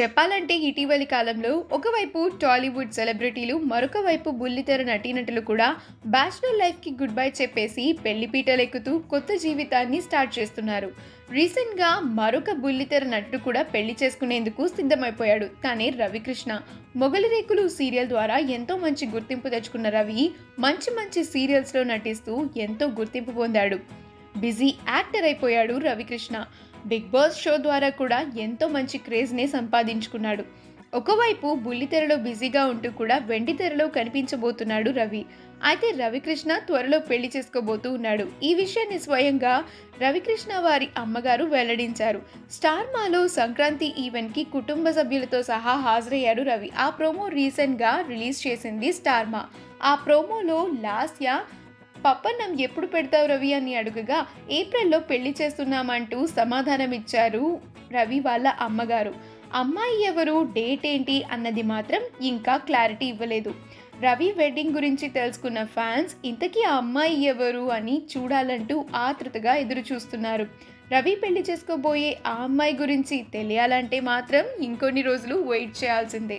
చెప్పాలంటే ఇటీవలి కాలంలో ఒకవైపు టాలీవుడ్ సెలబ్రిటీలు మరొక వైపు బుల్లితెర నటీనటులు కూడా బ్యాచులర్ లైఫ్కి గుడ్ బై చెప్పేసి పెళ్ళిపీటలెక్కుతూ కొత్త జీవితాన్ని స్టార్ట్ చేస్తున్నారు. రీసెంట్గా మరొక బుల్లితెర నటుడు కూడా పెళ్ళి చేసుకునేందుకు సిద్ధమైపోయాడు. కానీ రవికృష్ణ. మొగలి రేకులు సీరియల్ ద్వారా ఎంతో మంచి గుర్తింపు తెచ్చుకున్న రవి మంచి మంచి సీరియల్స్లో నటిస్తూ ఎంతో గుర్తింపు పొందాడు. బిజీ యాక్టర్ అయిపోయాడు రవికృష్ణ. బిగ్ బాస్ షో ద్వారా కూడా ఎంతో మంచి క్రేజ్నే సంపాదించుకున్నాడు. ఒకవైపు బుల్లితెరలో బిజీగా ఉంటూ కూడా వెండితెరలో కనిపించబోతున్నాడు రవి. అయితే రవికృష్ణ త్వరలో పెళ్ళి చేసుకోబోతూ ఉన్నాడు. ఈ విషయాన్ని స్వయంగా రవికృష్ణ వారి అమ్మగారు వెల్లడించారు. స్టార్ మాలో సంక్రాంతి ఈవెంట్కి కుటుంబ సభ్యులతో సహా హాజరయ్యాడు రవి. ఆ ప్రోమో రీసెంట్గా రిలీజ్ చేసింది స్టార్ మా. ఆ ప్రోమోలో లాస్యా పప్పన్నం ఎప్పుడు పెడతావు రవి అని అడుగగా ఏప్రిల్లో పెళ్ళి చేస్తున్నామంటూ సమాధానం ఇచ్చారు రవి వాళ్ళ అమ్మగారు. అమ్మాయి ఎవరు డేట్ ఏంటి అన్నది మాత్రం ఇంకా క్లారిటీ ఇవ్వలేదు. రవి వెడ్డింగ్ గురించి తెలుసుకున్న ఫ్యాన్స్ ఇంతకీ ఆ అమ్మాయి ఎవరు అని చూడాలంటూ ఆతృతగా ఎదురు చూస్తున్నారు రవి పెళ్ళి చేసుకోబోయే ఆ అమ్మాయి గురించి తెలియాలంటే మాత్రం ఇంకొన్ని రోజులు వెయిట్ చేయాల్సిందే.